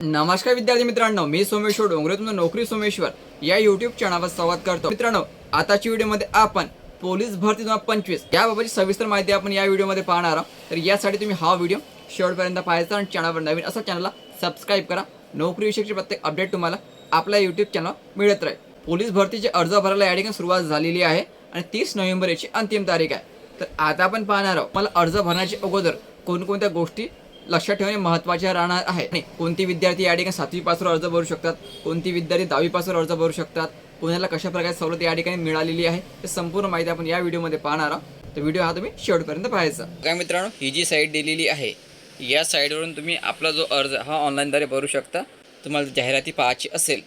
नमस्कार विद्यार्थी मित्रांनो मी सोमेश्वर डोंगरे तुमचं नोकरी सोमेश्वर या युट्यूब चॅनलवर संवाद करतो. मित्रांनो आताची व्हिडिओमध्ये आपण पोलीस भरती दोन पंचवीस याबाबतची सविस्तर माहिती आपण या व्हिडिओमध्ये पाहणार आहोत. तर यासाठी तुम्ही हा व्हिडिओ शेवटपर्यंत पाहायचा आणि चॅनलवर नवीन असा चॅनलला सबस्क्राईब करा. नोकरीविषयीची प्रत्येक अपडेट तुम्हाला आपल्या युट्यूब चॅनल मिळत राहील. पोलीस भरतीचे अर्ज भरायला या ठिकाणी सुरुवात झालेली आहे आणि तीस नोव्हेंबर याची अंतिम तारीख आहे. तर आता आपण पाहणार आहोत मला अर्ज भरण्याच्या अगोदर कोणकोणत्या गोष्टी लक्षात ठेवणे महत्त्वाचे राहणार आहे. आणि कोणती विद्यार्थी या ठिकाणी सातवी पासून अर्ज भरू शकतात? कोणती विद्यार्थी दहावी पासून अर्ज भरू शकतात? कोणाला कशा प्रकारे सवलत या ठिकाणी मिळालेली आहे? ते संपूर्ण माहिती आपण या व्हिडिओमध्ये पाहणार आहोत. तर व्हिडिओ हा तुम्ही शेवटपर्यंत पाहायचा. काय मित्रांनो ही जी साईट दिलेली आहे या साईटवरून तुम्ही आपला जो अर्ज हा ऑनलाईनद्वारे भरू शकता. तुम्हाला जाहिराती पाहायची असेल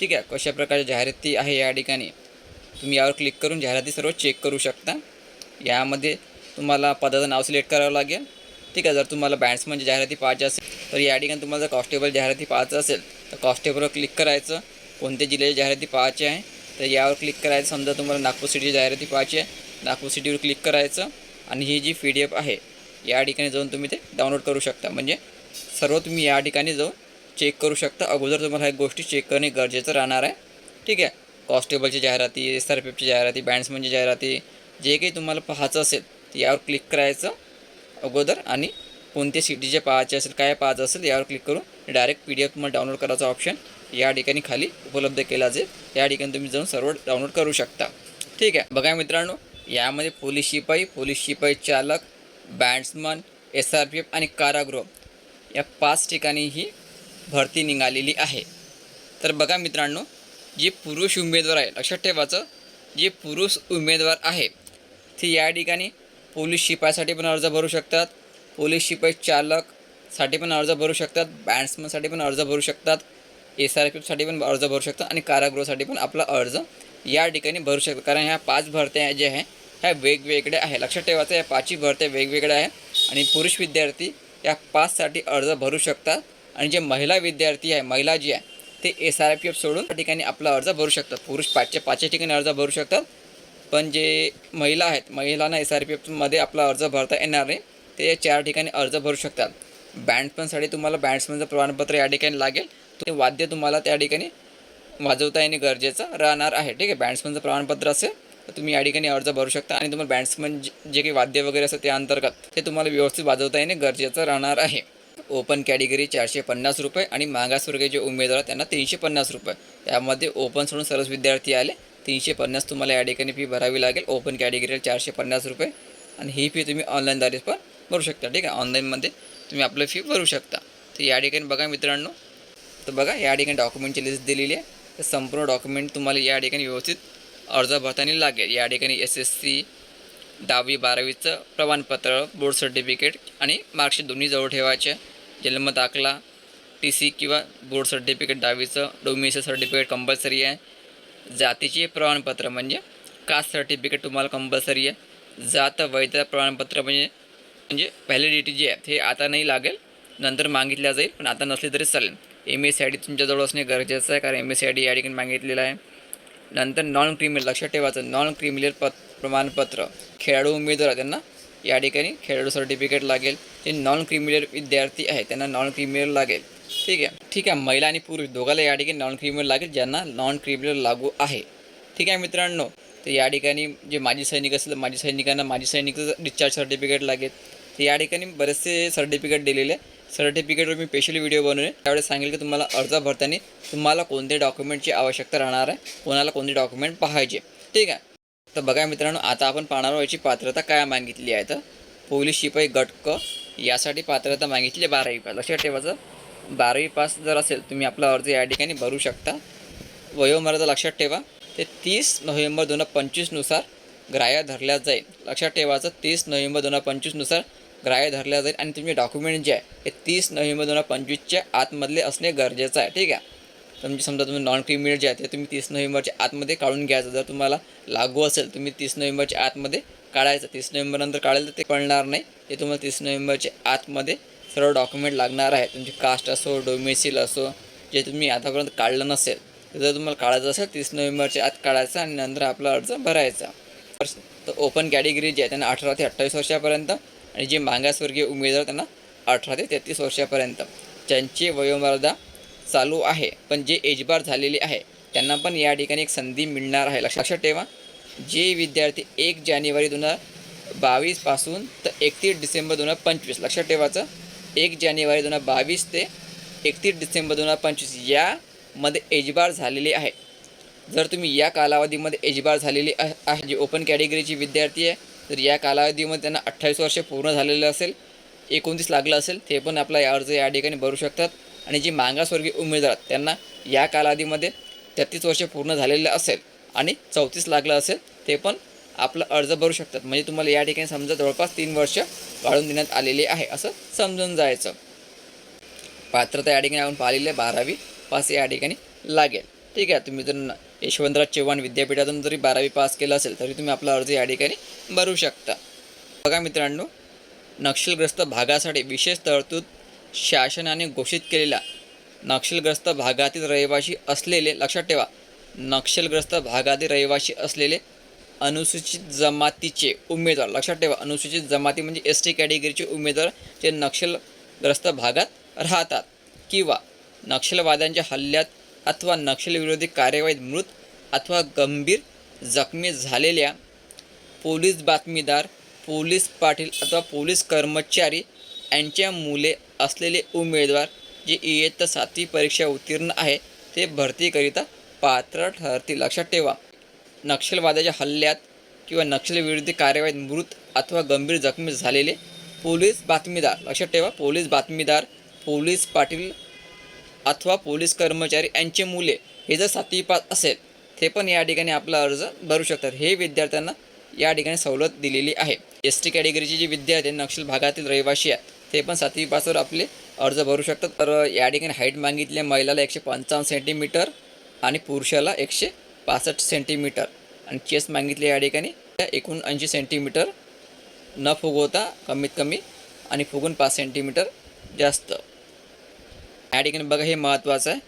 ठीक आहे? कशा प्रकारची जाहिराती आहे या ठिकाणी? तुम्ही यावर क्लिक करून जाहिराती सर्व चेक करू शकता. यामध्ये तुम्हाला पदाचं नाव सिलेक्ट करावं लागेल. ठीक आहे जर तुम्हाला बँड्समध्ये म्हणजे जाहिराती पाहायची असेल तर या ठिकाणी तुम्हाला जर कॉन्स्टेबल जाहिराती पाहायचं असेल तर कॉन्स्टेबलवर क्लिक करायचं. कोणत्या जिल्ह्याची जाहिराती पाहायची आहे तर यावर क्लिक करायचं. समजा तुम्हाला नागपूर सिटीची जाहिराती पाहायची आहे नागपूर सिटीवर क्लिक करायचं. आणि ही जी पी डी एफ आहे या ठिकाणी जाऊन तुम्ही ते डाउनलोड करू शकता. म्हणजे सर्व तुम्ही या ठिकाणी जाऊन चेक करू शकता. अगोदर तुम्हाला ह्या गोष्टी चेक करणे गरजेचं राहणार आहे. ठीक आहे? कॉस्टेबलची जाहिराती एस आर पी एफची जाहिराती बँड्समनची म्हणजे जाहिराती जे काही तुम्हाला पाहायचं असेल ते यावर क्लिक करायचं. अगोदर आणि कोणते सिटीचे पाहायचे असेल काय पाहायचं असेल यावर क्लिक करून डायरेक्ट पी डी एफ तुम्हाला डाउनलोड करायचा ऑप्शन या ठिकाणी खाली उपलब्ध केला जाईल या ठिकाणी तुम्ही जाऊन सर्व डाउनलोड करू शकता. ठीक आहे. बघा मित्रांनो यामध्ये पोलीस शिपाई पोलीस शिपाई चालक bandsman S R P F आणि कारागृह या पाच ठिकाणी ही भरती निघालेली आहे. तर बघा मित्रांनो जे पुरुष उमेदवार आहे लक्षात ठेवायचं जे पुरुष उमेदवार आहे ते या ठिकाणी पोलीस शिपायासाठी पण अर्ज भरू शकतात. पोलीस शिपाई चालकसाठी पण अर्ज भरू शकतात. बँड्समनसाठी पण अर्ज भरू शकतात. एस आर पी एफसाठी पण अर्ज भरू शकतात आणि कारागृहासाठी पण आपला अर्ज या ठिकाणी भरू शकतात. कारण ह्या पाच भरत्या ज्या आहे ह्या वेगवेगळ्या आहे. लक्षात ठेवायचं या पाचही भरत्या वेगवेगळ्या आहे आणि पुरुष विद्यार्थी या पाचसाठी अर्ज भरू शकतात. आणि जे महिला विद्यार्थी आहे महिला जी आहे ते एस आर पी एफ सोडून त्या ठिकाणी आपला अर्ज भरू शकतात. पुरुष पाचच्या पाचच्या ठिकाणी अर्ज भरू शकतात. पण जे महिला आहेत महिलांना एस आर पी एफमध्ये आपला अर्ज भरता येणार नाही. ते चार ठिकाणी अर्ज भरू शकतात. बँड्समनसाठी तुम्हाला बँड्समनचं प्रमाणपत्र या ठिकाणी लागेल. ते वाद्य तुम्हाला त्या ठिकाणी वाजवता येणे गरजेचं राहणार आहे. ठीक आहे? बँड्समनचं प्रमाणपत्र असेल तर तुम्ही या ठिकाणी अर्ज भरू शकता. आणि तुम्हाला बँड्समन जे काही वाद्य वगैरे असतं त्या अंतर्गत ते तुम्हाला व्यवस्थित वाजवता येणे गरजेचं राहणार आहे. ओपन कॅटेगरी चारशे पन्नास रुपये आणि मागासवर्गीय जे उमेदवार आहेत त्यांना तीनशे पन्नास रुपये. त्यामध्ये ओपन सोडून सर्वच विद्यार्थी आले. तीनशे पन्नास तुम्हाला या ठिकाणी फी भरावी लागेल. ओपन कॅटेगरीला चारशे पन्नास रुपये. आणि ही फी तुम्ही ऑनलाईनद्वारे पण भरू शकता. ठीक आहे? ऑनलाईनमध्ये तुम्ही आपलं फी भरू शकता. तर या ठिकाणी बघा मित्रांनो. तर बघा या ठिकाणी डॉक्युमेंटची लिस्ट दिलेली आहे. तर संपूर्ण डॉक्युमेंट तुम्हाला या ठिकाणी व्यवस्थित अर्ज भरताना लागेल. या ठिकाणी एस एस सी दहावी बारावीचं प्रमाणपत्र बोर्ड सर्टिफिकेट आणि मार्कशीट दोन्ही जवळ ठेवायचे. जन्म दाखला टी सी किंवा बोर्ड सर्टिफिकेट दहावीचं डोमिसाईल सर्टिफिकेट कंपल्सरी आहे. जातीचे प्रमाणपत्र म्हणजे कास्ट सर्टिफिकेट तुम्हाला कंपल्सरी आहे. जात वैध प्रमाणपत्र म्हणजे म्हणजे व्हॅलिडिटी जी आहे ते आता नाही लागेल. नंतर मागितल्या जाईल पण आता नसली तरी चालेल. M S C I D तुमच्याजवळ असणे गरजेचं आहे कारण M S C I D या ठिकाणी मागितलेलं आहे. नंतर नॉन क्रिमिनल लक्षात ठेवायचं नॉन क्रिमिनल प प्रमाणपत्र. खेळाडू उमेदवार आहे त्यांना या ठिकाणी खेळाडू सर्टिफिकेट लागेल. जे नॉन क्रिमिनल विद्यार्थी आहे त्यांना नॉन क्रिमिनल लागेल. ठीक आहे. ठीक आहे महिला आणि पुरुष दोघाला या ठिकाणी नॉन क्रिमिनल लागेल ज्यांना नॉन क्रिमिनल लागू आहे. ठीक आहे मित्रांनो तर या ठिकाणी जे माजी सैनिक असेल तर माजी सैनिकांना माजी सैनिकचं डिस्चार्ज सर्टिफिकेट लागेल. तर या ठिकाणी बरेचसे सर्टिफिकेट दिलेले सर्टिफिकेटवर मी स्पेशली व्हिडिओ बनवले त्यावेळेस सांगेल की तुम्हाला अर्ज भरताना तुम्हाला कोणते डॉक्युमेंटची आवश्यकता राहणार आहे कोणाला कोणते डॉक्युमेंट पाहायचे. ठीक आहे. तर बघा मित्रांनो आता आपण पाहणार आहोत याची पात्रता काय मागितली आहे. तर पोलीस शिपाई गटक यासाठी पात्रता मागितली आहे बारावी पास लक्षात ठेवायचं. बारावी पास जर असेल तुम्ही आपला अर्ज या ठिकाणी भरू शकता. वयोमर्यादा लक्षात ठेवा. ते तीस नोव्हेंबर दोन हजार पंचवीसनुसार ग्राह्य धरल्या जाईल. लक्षात ठेवायचं तीस नोव्हेंबर दोन हजार पंचवीसनुसार ग्राह्य धरल्या जाईल. आणि तुमचे डॉक्युमेंट जे आहे ते तीस नोव्हेंबर दोन हजार पंचवीसच्या आतमधले असणे गरजेचं आहे. ठीक आहे? तुमचे समजा तुम्ही नॉन क्रिमिनल जे आहे ते तुम्ही तीस नोव्हेंबरच्या आतमध्ये काढून घ्यायचं. जर तुम्हाला लागू असेल तुम्ही तीस नोव्हेंबरच्या आतमध्ये काढायचं. तीस नोव्हेंबरनंतर काढायला तर ते कळणार नाही. ते तुम्हाला तीस नोव्हेंबरच्या आतमध्ये सर्व डॉक्युमेंट लागणार आहे तुमची कास्ट असो डोमेसिल असो जे तुम्ही आतापर्यंत काढलं नसेल तर जर तुम्हाला काढायचं असेल तीस नोव्हेंबरच्या आत काढायचं आणि नंतर आपला अर्ज भरायचा. तर ओपन कॅटेगरी जे आहे त्यांना अठरा ते अठ्ठावीस वर्षापर्यंत आणि जे मागासवर्गीय उमेदवार त्यांना अठरा ते तेहतीस वर्षापर्यंत. ज्यांची वयोमर्यादा चालू आहे पण जे एजबार झालेली आहे त्यांना पण या ठिकाणी एक संधी मिळणार आहे. लक्ष- लक्षात ठेवा जे विद्यार्थी एक जानेवारी दोन हजार बावीसपासून तर एकतीस डिसेंबर दोन हजार पंचवीस लक्षात ठेवायचं. एक जानेवारी दोन हजार बावीस ते एकतीस डिसेंबर दोन हजार पंचवीस यामध्ये एजबार झालेली आहे. जर तुम्ही या कालावधीमध्ये एजबार झालेली आहे आहे, जे ओपन कॅटेगरीची विद्यार्थी आहे तर या कालावधीमध्ये त्यांना अठ्ठावीस वर्ष पूर्ण झालेलं असेल एकोणतीस लागलं असेल ते पण आपला या अर्ज या ठिकाणी भरू शकतात. आणि जी मागासवर्गीय उमेदवार त्यांना या कालावधीमध्ये तेहतीस वर्ष पूर्ण झालेलं असेल आणि चौतीस लागलं असेल ते पण आपला अर्ज भरू शकतात. म्हणजे तुम्हाला या ठिकाणी समजा जवळपास तीन वर्ष वाढून देण्यात आलेली आहे असं समजून जायचं. पात्रता या ठिकाणी आपण पाहिलेलं आहे बारावी पास या ठिकाणी लागेल. ठीक आहे तुम्ही जर यशवंतराव चव्हाण विद्यापीठातून जरी बारावी पास केलं असेल तरी तुम्ही आपला अर्ज या ठिकाणी भरू शकता. बघा मित्रांनो नक्षलग्रस्त भागासाठी विशेष तरतूद शासनाने घोषित केलेल्या नक्षलग्रस्त भागातील रहिवासी असलेले लक्षात ठेवा नक्षलग्रस्त भागातील रहिवासी असलेले अनुसूचित जमातीचे उमेदवार. लक्षात ठेवा अनुसूचित जमाती म्हणजे एस टी कॅटेगरीचे उमेदवार जे नक्षलग्रस्त भागात राहतात किंवा नक्षलवाद्यांच्या हल्ल्यात अथवा नक्षलविरोधी कार्यवाहीत मृत अथवा गंभीर जखमी झालेल्या पोलीस बातमीदार पोलीस पाटील अथवा पोलीस कर्मचारी यांच्या मुले असलेले उमेदवार जे इयत्ता सातवी परीक्षा उत्तीर्ण आहे ते भरतीकरिता पात्र ठरतील. लक्षात ठेवा नक्षलवादाच्या हल्ल्यात किंवा नक्षलविरोधी कार्यवाहीत मृत अथवा गंभीर जखमी झालेले पोलीस बातमीदार लक्षात ठेवा पोलीस बातमीदार पोलीस पाटील अथवा पोलीस कर्मचारी यांचे मुले हे जर सातवी पास असेल ते पण या ठिकाणी आपला अर्ज भरू शकतात. हे विद्यार्थ्यांना या ठिकाणी सवलत दिलेली आहे. एस टी कॅटेगरीचे जे विद्यार्थी नक्षल भागातील रहिवासी आहेत ते पण सातवी पासवर आपले अर्ज भरू शकतात. तर या ठिकाणी हाईट मागितली महिलाला एकशे पंचावन्न सेंटीमीटर आणि पुरुषाला एकशे पासष्ट सेंटीमीटर. आणि चेस्ट मागितली या ठिकाणी. एकोणऐंशी सेंटीमीटर न फुगवता कमीत कमी आणि फुगून पाच सेंटीमीटर जास्त. या ठिकाणी बघा हे महत्त्वाचं आहे.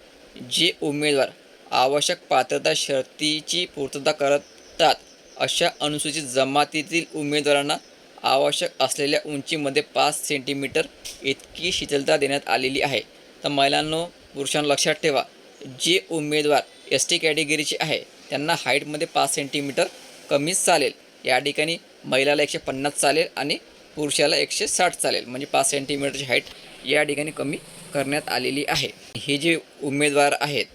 जे उमेदवार आवश्यक पात्रता शर्तीची पूर्तता करतात अशा अनुसूचित जमातीतील उमेदवारांना आवश्यक असलेल्या उंचीमध्ये पाच सेंटीमीटर इतकी शिथिलता देण्यात आलेली आहे. तर महिलांनो पुरुषांना लक्षात ठेवा. जे उमेदवार एस टी कॅटेगरीची आहे. त्यांना हाईटमध्ये पाच सेंटीमीटर कमीच चालेल. या ठिकाणी महिलाला एकशे पन्नास चालेल आणि पुरुषाला एकशे साठ चालेल. म्हणजे पाच सेंटीमीटरची हाईट या ठिकाणी कमी करण्यात आलेली आहे. हे जे उमेदवार आहेत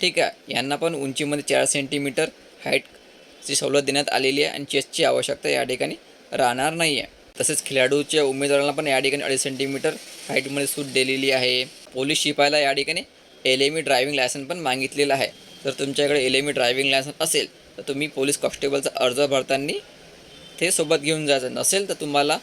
ठीक आहे यांना पण उंचीमध्ये चार सेंटीमीटर हाईटची सवलत देण्यात आलेली आहे आणि चेस्टची आवश्यकता या ठिकाणी राहणार नाही आहे तसेच खेळाडूच्या उमेदवारांना पण या ठिकाणी अडीच सेंटीमीटर हाईटमध्ये सूट दिलेली आहे. पोलीस शिपायला या ठिकाणी L M E driving licence पण मागितलेलं आहे. जर तुमच्याकडे L M E driving licence असेल तर तुम्ही पोलीस कॉन्स्टेबलचा अर्ज भरताना ते सोबत घेऊन जायचं. नसेल तर तुम्हाला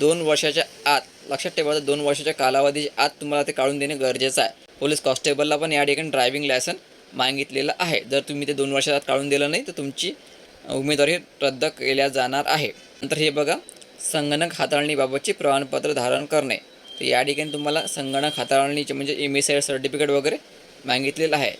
दोन वर्षाच्या आत लक्षात ठेवायचं दोन वर्षाच्या कालावधीच्या आत तुम्हाला ते काढून देणे गरजेचं आहे. पोलीस कॉन्स्टेबलला पण या ठिकाणी ड्रायव्हिंग लायसन मागितलेलं आहे. जर तुम्ही ते दोन वर्षात काढून दिलं नाही तर तुमची उमेदवारी रद्द केल्या जाणार आहे. नंतर हे बघा संगणक हाताळणीबाबतचे प्रमाणपत्र धारण करणे. तर या ठिकाणी तुम्हाला संगणक हाताळणीचे म्हणजे एम एस आय सर्टिफिकेट वगैरे मागितलेलं आहे.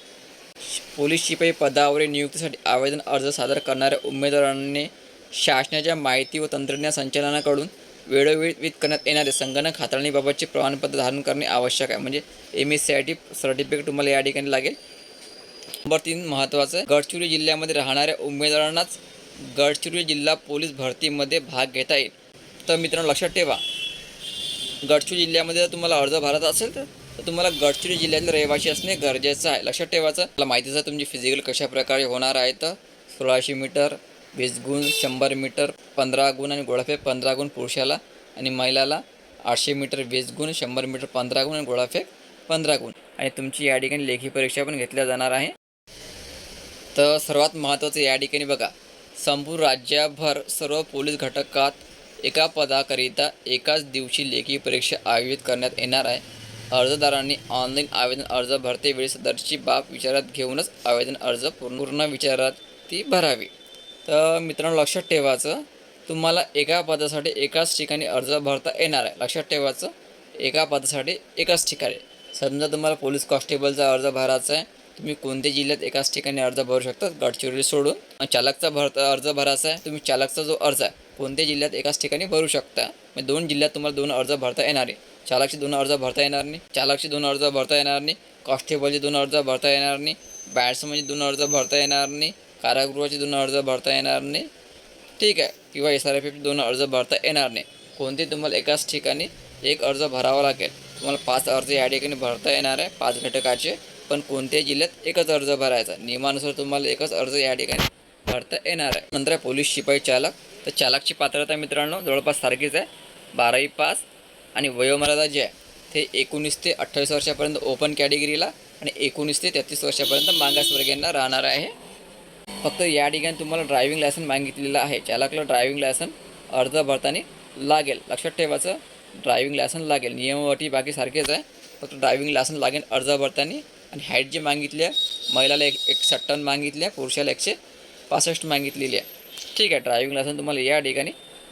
पोलीस शिपाई पदावरील नियुक्तीसाठी आवेदन अर्ज सादर करणाऱ्या उमेदवारांनी शासनाच्या माहिती व तंत्रज्ञान संचालनाकडून वेळोवेळी वित करण्यात येणारे संगणक हाताळणीबाबतचे प्रमाणपत्र धारण करणे आवश्यक आहे. म्हणजे M S C I T certificate तुम्हाला या ठिकाणी लागेल. नंबर तीन महत्त्वाचं आहे. गडचिरोली जिल्ह्यामध्ये राहणाऱ्या उमेदवारांनाच गडचिरोली जिल्हा पोलीस भरतीमध्ये भाग घेता येईल. तर मित्रांनो लक्षात ठेवा. गडचिरोली जिल्ह्यामध्ये जर तुम्हाला अर्ज भरायचा असेल तर तर तुम्हाला गडचिरोली जिल्ह्यातील रहिवासी असणे गरजेचं आहे. लक्षात ठेवायचं मला माहितीचं तुमची फिजिकल कशा प्रकारे होणार आहे तर सोळाशे मीटर वीस गुण शंभर मीटर पंधरा गुण आणि गोळाफेक पंधरा गुण पुरुषाला आणि महिलाला आठशे मीटर वीस गुण शंभर मीटर पंधरा गुण आणि गोळाफेक पंधरा गुण. आणि तुमची या ठिकाणी लेखी परीक्षा पण घेतल्या जाणार आहे. तर सर्वात महत्त्वाचं या ठिकाणी बघा. संपूर्ण राज्यभर सर्व पोलीस घटकात एका पदाकरिता एकाच दिवशी लेखी परीक्षा आयोजित करण्यात येणार आहे. अर्जदारांनी ऑनलाईन आवेदन अर्ज भरतेवेळी सदरची बाब विचारात घेऊनच आवेदन अर्ज पूर्ण विचारात ती भरावी. तर मित्रांनो लक्षात ठेवायचं तुम्हाला एका पदासाठी एकाच ठिकाणी अर्ज भरता येणार आहे. लक्षात ठेवायचं एका पदासाठी एकाच ठिकाणी. समजा तुम्हाला पोलीस कॉन्स्टेबलचा अर्ज भरायचा आहे तुम्ही कोणत्या जिल्ह्यात एकाच ठिकाणी अर्ज भरू शकता? गडचिरोली सोडून. आणि चालकचा भरता अर्ज भरायचा आहे तुम्ही चालकचा जो अर्ज आहे कोणत्या जिल्ह्यात एकाच ठिकाणी भरू शकता? म्हणजे दोन जिल्ह्यात तुम्हाला दोन अर्ज भरता येणार आहे. चालकचे दोन अर्ज भरता येणार नाही. चालकचे दोन अर्ज भरता येणार नाही. कॉन्स्टेबलचे दोन अर्ज भरता येणार नाही. बॅट्समनचे दोन अर्ज भरता येणार नाही. कारागृहाचे दोन अर्ज भरता येणार नाही. ठीक आहे. किंवा एस आर एफ एफचे दोन अर्ज भरता येणार नाही. कोणते तुम्हाला एकाच ठिकाणी एक अर्ज भरावा लागेल. तुम्हाला पाच अर्ज या ठिकाणी भरता येणार आहे. पाच घटकाचे. पण कोणत्याही जिल्ह्यात एकच अर्ज भरायचा नियमानुसार तुम्हाला एकच अर्ज या ठिकाणी भरता येणार आहे. नंतर आहे पोलीस शिपाई चालक. तर चालकची पात्रता मित्रांनो जवळपास सारखीच आहे. बारावी पास. आणि वयोमर्यादा जी आहे ते एकोणीस ते अठ्ठावीस वर्षापर्यंत ओपन कॅटेगरीला आणि एकोणीस ते तेहतीस वर्षापर्यंत मागासवर्गीयांना राहणार आहे. फक्त या ठिकाणी तुम्हाला ड्रायव्हिंग लायसन मागितलेलं आहे. चालकला ड्रायव्हिंग लायसन अर्ज भरताना लागेल. लक्षात ठेवायचं ड्रायव्हिंग लायसन लागेल. नियम अटी बाकी सारखेच आहे. फक्त ड्रायव्हिंग लायसन लागेल अर्ज भरताना. आणि हाईट जी मागितली आहे महिलाला एक एकशे टन मागितली आहे पुरुषाला एकशे पासष्ट मागितलेली आहे. ठीक आहे ड्रायव्हिंग लायसन तुम्हाला या ठिकाणी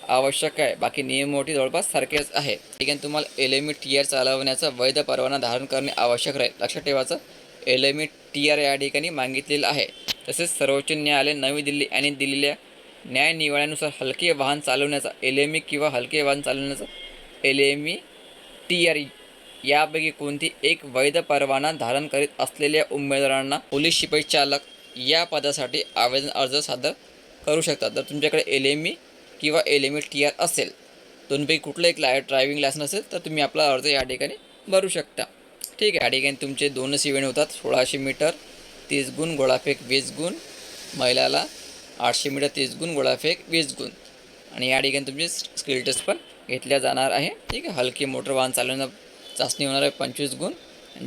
आवश्यक आहे. बाकी नियम अटी जवळपास सारखेच आहे. ठिकाणी तुम्हाला एल एम टी आर चालवण्याचा वैध परवाना धारण करणे आवश्यक राहील. लक्षात ठेवायचं एल एम टी आर या ठिकाणी मागितलेलं आहे. तसेच सर्वोच्च न्यायालय नवी दिल्ली यांनी दिलेल्या न्याय निवाड्यानुसार हलके वाहन चालवण्याचा एल एम ई किंवा हलके वाहन चालवण्याचा एल टी आर यापैकी कोणती एक वैध परवाना धारण करीत असलेल्या उमेदवारांना पोलीस शिपाई चालक या पदासाठी आवेदन अर्ज सादर करू शकतात. जर तुमच्याकडे एल एम किंवा एल टी आर असेल दोनपैकी कुठलं एक लाय ड्रायव्हिंग लायसन असेल तर तुम्ही आपला अर्ज या ठिकाणी भरू शकता. ठीक आहे या ठिकाणी तुमचे दोनच इव्हेंट होतात सोळाशे मीटर तीस गुण गोळाफेक वीस गुण महिलाला आठशे मीटर तीस गुण गोळाफेक वीस गुण. आणि या ठिकाणी तुमची स्किल टेस्ट पण घेतल्या जाणार आहे. ठीक आहे हलकी मोटर वाहन चालवण्या चाचणी होणार आहे पंचवीस गुण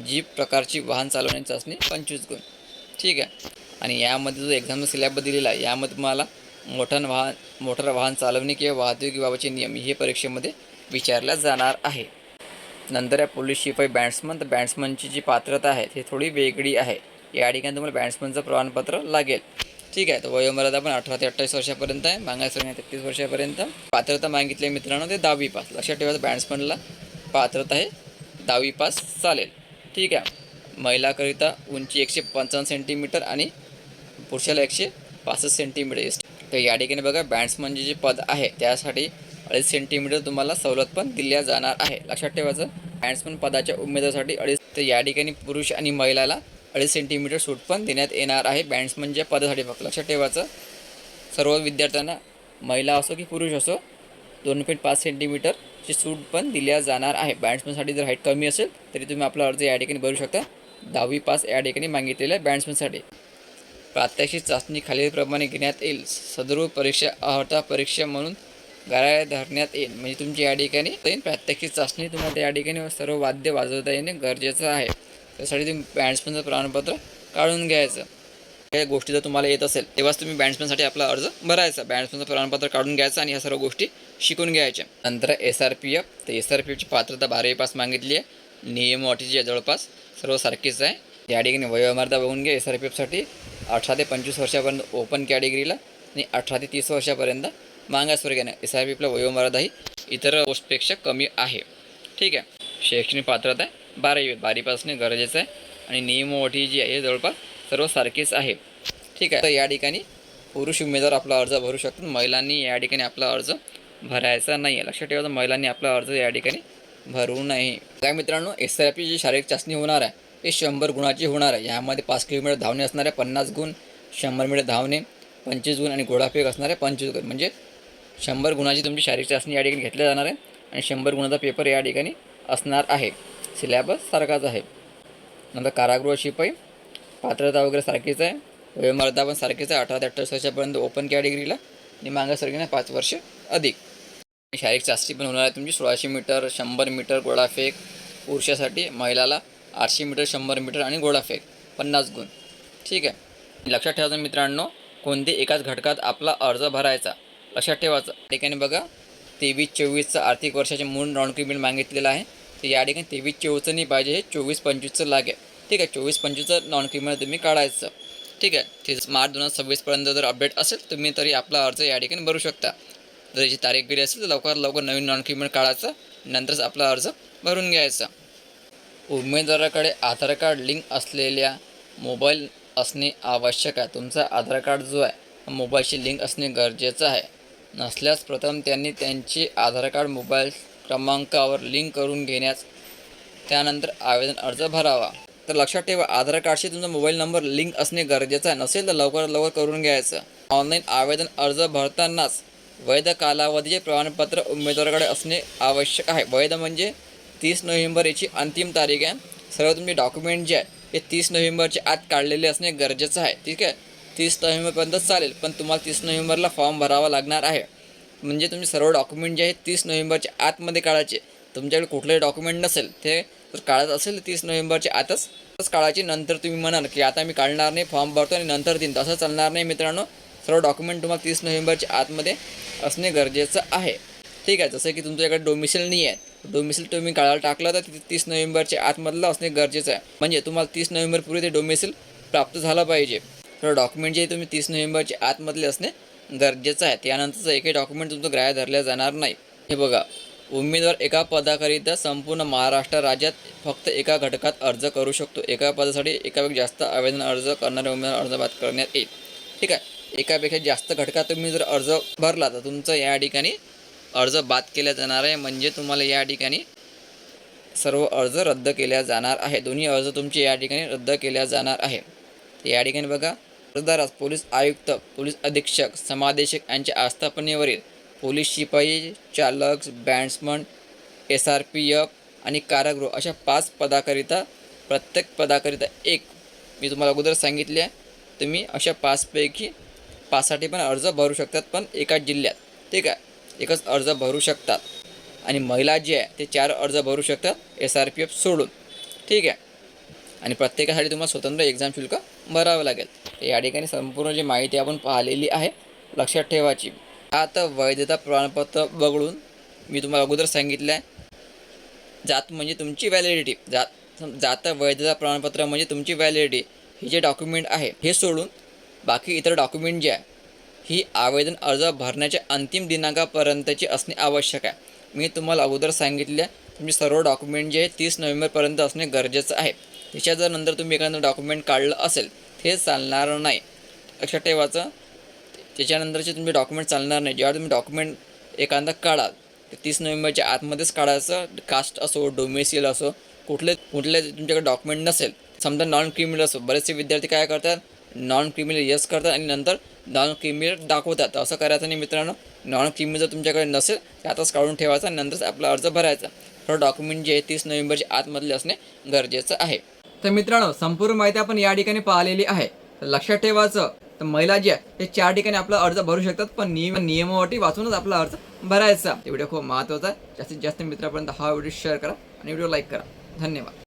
जीप प्रकारची वाहन चालवण्याची चाचणी पंचवीस गुण. ठीक आहे आणि यामध्ये जो एक्झामचा सिलॅबस दिलेला आहे यामध्ये तुम्हाला मोठं वाहन मोटर वाहन चालवणे किंवा वाहतुकीबाबतचे नियम हे परीक्षेमध्ये विचारल्या जाणार आहे. नंतर या पोलीस शिपाई बॅट्समन तर बॅट्समनची जी पात्रता आहे ती थोडी वेगळी आहे. या ठिकाणी तुम्हाला बॅट्समनचं प्रमाणपत्र लागेल. ठीक आहे तर वयोमर्यादा पण अठरा ते अठ्ठावीस वर्षापर्यंत आहे मागासवर्गीय तेहतीस वर्षापर्यंत. पात्रता मागितली मित्रांनो ते दहावी पास. लक्षात ठेवायचं बॅट्समनला पात्रता आहे दहावी पास चालेल. ठीक आहे महिलाकरिता उंची एकशे पंचावन्न सेंटीमीटर आणि पुरुषाला एकशे पासष्ट सेंटीमीटर तर या ठिकाणी बघा बॅट्समनचे म्हणजे जे पद आहे त्यासाठी अडीच सेंटीमीटर तुम्हाला सवलत पण दिल्या जाणार आहे. लक्षात ठेवायचं बॅट्समन पदाच्या उमेदवारासाठी अडीच तर या ठिकाणी पुरुष आणि महिलाला अडीच सेंटीमीटर सूट पण देण्यात येणार आहे. बॅट्समनच्या म्हणजे पदासाठी फक्त लक्षात ठेवायचं सर्व विद्यार्थ्यांना महिला असो की पुरुष असो दोन पॉईंट पाच सेंटीमीटरची सूट पण दिल्या जाणार आहे. बॅट्समनसाठी जर हाईट कमी असेल तरी तुम्ही आपला अर्ज या ठिकाणी भरू शकता. दहावी पास या ठिकाणी मागितलेला आहे बॅट्समनसाठी प्रात्यक्षिक चाचणी खालीलप्रमाणे घेण्यात येईल. सदरूप परीक्षा अहर्ता परीक्षा म्हणून गाळ्या धरण्यात येईल. म्हणजे तुमची या ठिकाणी प्रात्यक्षिक चाचणी तुम्हाला या ठिकाणी सर्व वाद्य वाजवता येणे गरजेचं आहे. त्यासाठी तुम्ही बँड्समनचं प्रमाणपत्र काढून घ्यायचं. या गोष्टी जर तुम्हाला येत असेल तेव्हाच तुम्ही बँड्समनसाठी आपला अर्ज भरायचा. बँड्समनचं प्रमाणपत्र काढून घ्यायचं आणि ह्या सर्व गोष्टी शिकून घ्यायच्या. नंतर एस आर पी एफ तर एस आर पी एफची पात्रता बारावी पास मागितली आहे. नियम अटीची आहे जवळपास सर्व सारखीच आहे. या ठिकाणी वयोमर्यादा बघून घ्या एस आर पी एफसाठी अठरा ते पंचवीस वर्षापर्यंत ओपन कॅटेगरीला आणि अठरा ते तीस वर्षापर्यंत मागासवर्गीयाने एस आर पी एफला वयोमर्यादा ही इतर पोस्टपेक्षा कमी आहे. ठीक आहे? शैक्षणिक पात्रता आहे बारावी बारीपासणे गरजेचं आहे आणि नियम अटी जी आहे जवळपास सर्व सारखीच आहे. ठीक आहे? तर या ठिकाणी पुरुष उमेदवार आपला अर्ज भरू शकतात. महिलांनी या ठिकाणी आपला अर्ज भरायचा नाही आहे लक्षात ठेवायचं महिलांनी आपला अर्ज या ठिकाणी भरू नये. काय मित्रांनो एस आर पी जी शारीरिक चाचणी होणार आहे. हे शंभर गुणाची होणार आहे. यामध्ये पाच किलोमीटर धावणे असणारे पन्नास गुण शंभर मीटर धावणे पंचवीस गुण आणि गोळाफेक असणारे पंचवीस गुण. म्हणजे शंभर गुणाची तुमची शारीरिक चाचणी या ठिकाणी घेतल्या जाणार आहे आणि शंभर गुणाचा पेपर या ठिकाणी असणार आहे. सिलेबस सारखाच आहे. नंतर कारागृह शिपाई पात्रता वगैरे सारखीच आहे. वयोमर्यादा पण सारखीच आहे. अठरा ते अठ्ठावीस वर्षापर्यंत ओपन कॅटेगरीला आणि मागासवर्गीय पाच वर्ष अधिक. शारीरिक चाचणी पण होणार आहे तुमची. सोळाशे मीटर शंभर मीटर गोळाफेक पुरुषासाठी महिलाला आठशे मीटर शंभर मीटर आणि गोळाफेक पन्नास गुण. ठीक आहे? लक्षात ठेवायचं मित्रांनो कोणते एकाच घटकात आपला अर्ज भरायचा? लक्षात ठेवायचं. ठिकाणी बघा तेवीस चोवीसचं आर्थिक वर्षाचे मूळ नॉन क्रिमिट मागितलेलं आहे. तर या ठिकाणी तेवीस चोवीसचं नाही पाहिजे हे चोवीस पंचवीसचं लागेल ठीक आहे? चोवीस पंचवीसचं नॉन क्रिमिनल तुम्ही काढायचं. ठीक आहे? ते मार्च दोन हजार सव्वीसपर्यंत जर अपडेट असेल तुम्ही तरी आपला अर्ज या ठिकाणी भरू शकता. जर याची तारीख गेली असेल तर लवकरात लवकर नवीन नॉन क्रिमिनल काढायचं. नंतरच आपला अर्ज भरून घ्यायचा. उमेदवाराकडे आधार कार्ड लिंक असलेल्या मोबाईल असणे आवश्यक आहे. तुमचा आधार कार्ड जो आहे मोबाईलशी लिंक असणे गरजेचं आहे. नसल्यास प्रथम त्यांनी त्यांचे आधार कार्ड मोबाईल क्रमांकावर लिंक करून घेण्यास त्यानंतर आवेदन अर्ज भरावा. तर लक्षात ठेवा आधार कार्डशी तुमचा मोबाईल नंबर लिंक असणे गरजेचं आहे. नसेल तर लवकरात लवकर करून घ्यायचं. ऑनलाईन आवेदन अर्ज भरतानाच वैध कालावधीचे प्रमाणपत्र उमेदवाराकडे असणे आवश्यक आहे. वैध म्हणजे तीस नोव्हेंबर याची अंतिम तारीख आहे. सर्व तुमचे डॉक्युमेंट जे आहे हे तीस नोव्हेंबरच्या आत काढलेले असणे गरजेचं आहे ठीक आहे? तीस नोव्हेंबरपर्यंत चालेल पण तुम्हाला तीस नोव्हेंबरला फॉर्म भरावा लागणार आहे. म्हणजे तुम्ही सर्व डॉक्युमेंट जे आहेत तीस नोव्हेंबरच्या आतमध्ये काढायचे. तुमच्याकडे कुठलंही डॉक्युमेंट नसेल ते जर काढत असेल तीस नोव्हेंबरच्या आतच तसंच काढायची. नंतर तुम्ही म्हणाल की आता मी काढणार नाही फॉर्म भरतो आणि नंतर देईन. तसं चालणार नाही मित्रांनो. सर्व डॉक्युमेंट तुम्हाला तीस नोव्हेंबरच्या आतमध्ये असणे गरजेचं आहे. ठीक आहे जसं की तुमच्याकडे डोमिसिल नाही आहे डोमिसिल तुम्ही काढायला टाकलं तर तिथे तीस नोव्हेंबरच्या आतमधलं असणे गरजेचं आहे. म्हणजे तुम्हाला तीस नोव्हेंबरपूर्वी ते डोमिसिल प्राप्त झालं पाहिजे. तर डॉक्युमेंट जे तुम्ही तीस नोव्हेंबरच्या आतमधले असणे गरजेचं आहे. त्यानंतरचं एकही डॉक्युमेंट तुमचं ग्राह्य धरल्या जाणार नाही. हे बघा उमेदवार एका पदाकरिता संपूर्ण महाराष्ट्र राज्यात फक्त एका घटकात अर्ज करू शकतो. एका पदासाठी एकापेक्षा जास्त आवेदन अर्ज करणारे उमेदवार अर्ज बाद करण्यात येईल. ठीक आहे? एकापेक्षा जास्त घटकात तुम्ही जर अर्ज भरला तर तुमचं या ठिकाणी अर्ज बाद केला जाणार आहे. म्हणजे तुम्हाला या ठिकाणी सर्व अर्ज रद्द केल्या जाणार आहे दोन्ही अर्ज तुमचे या ठिकाणी रद्द केल्या जाणार आहे तर या ठिकाणी बघा अर्जदारास पोलीस आयुक्त पोलीस अधीक्षक समादेशक यांच्या आस्थापनेवरील पोलीस शिपाई चालक bandsman S R P F आणि कारागृह अशा पाच पदाकरिता प्रत्येक पदाकरिता एक मी तुम्हाला अगोदर सांगितले आहे. तुम्ही अशा पाचपैकी पाचसाठी पण अर्ज भरू शकतात पण एकाच जिल्ह्यात. ठीक आहे? एकच अर्ज भरू शकतात. आणि महिला जे आहे ते चार अर्ज भरू शकतात एस आर पी एफ सोडून. ठीक आहे? आणि प्रत्येकासाठी तुम्हाला स्वतंत्र एक्झाम शुल्क भरावं लागेल. तर या ठिकाणी संपूर्ण जी माहिती आपण पाहिलेली आहे लक्षात ठेवायची. आता वैधता प्रमाणपत्र वगळून मी तुम्हाला अगोदर सांगितलं आहे. जात म्हणजे तुमची व्हॅलिडिटी जात जात वैधता प्रमाणपत्र म्हणजे तुमची व्हॅलिडिटी हे जे डॉक्युमेंट आहे हे सोडून बाकी इतर डॉक्युमेंट जे आहे ही आवेदन अर्ज भरण्याच्या अंतिम दिनांकापर्यंतची असणे आवश्यक आहे. मी तुम्हाला अगोदर सांगितले तुमचे सर्व डॉक्युमेंट जे आहे तीस नोव्हेंबरपर्यंत असणे गरजेचं आहे. त्याच्या जर नंतर तुम्ही एखादं डॉक्युमेंट काढलं असेल ते चालणार नाही. लक्षात ठेवायचं त्याच्यानंतरचे तुमचे डॉक्युमेंट चालणार नाही. जेव्हा तुम्ही डॉक्युमेंट एखादा काढाल ते तीस नोव्हेंबरच्या आतमध्येच काढायचं कास्ट असो डोमेसिल असो कुठले कुठले तुमच्याकडे डॉक्युमेंट नसेल. समजा नॉन क्रिमिनल असो बरेचसे विद्यार्थी काय करतात नॉन क्रिमिनल यस करतात आणि नंतर नॉन क्रिमिनल दाखवतात. असं करायचं नाही मित्रांनो. नॉन क्रिमिनल जर तुमच्याकडे नसेल त्यातच आताच काढून ठेवायचा आणि नंतरच आपला अर्ज भरायचा. तर डॉक्युमेंट जे आहे तीस नोव्हेंबरच्या आतमधले असणे गरजेचं आहे. तर मित्रांनो संपूर्ण माहिती आपण या ठिकाणी पाहिलेली आहे. तर लक्षात ठेवायचं तर महिला जी आहे ते चार ठिकाणी आपला अर्ज भरू शकतात पण नियम नियमावटी वाचूनच आपला अर्ज भरायचा. व्हिडिओ खूप महत्त्वाचा आहे. जास्तीत जास्त मित्रापर्यंत हा व्हिडिओ शेअर करा आणि व्हिडिओ लाईक करा. धन्यवाद.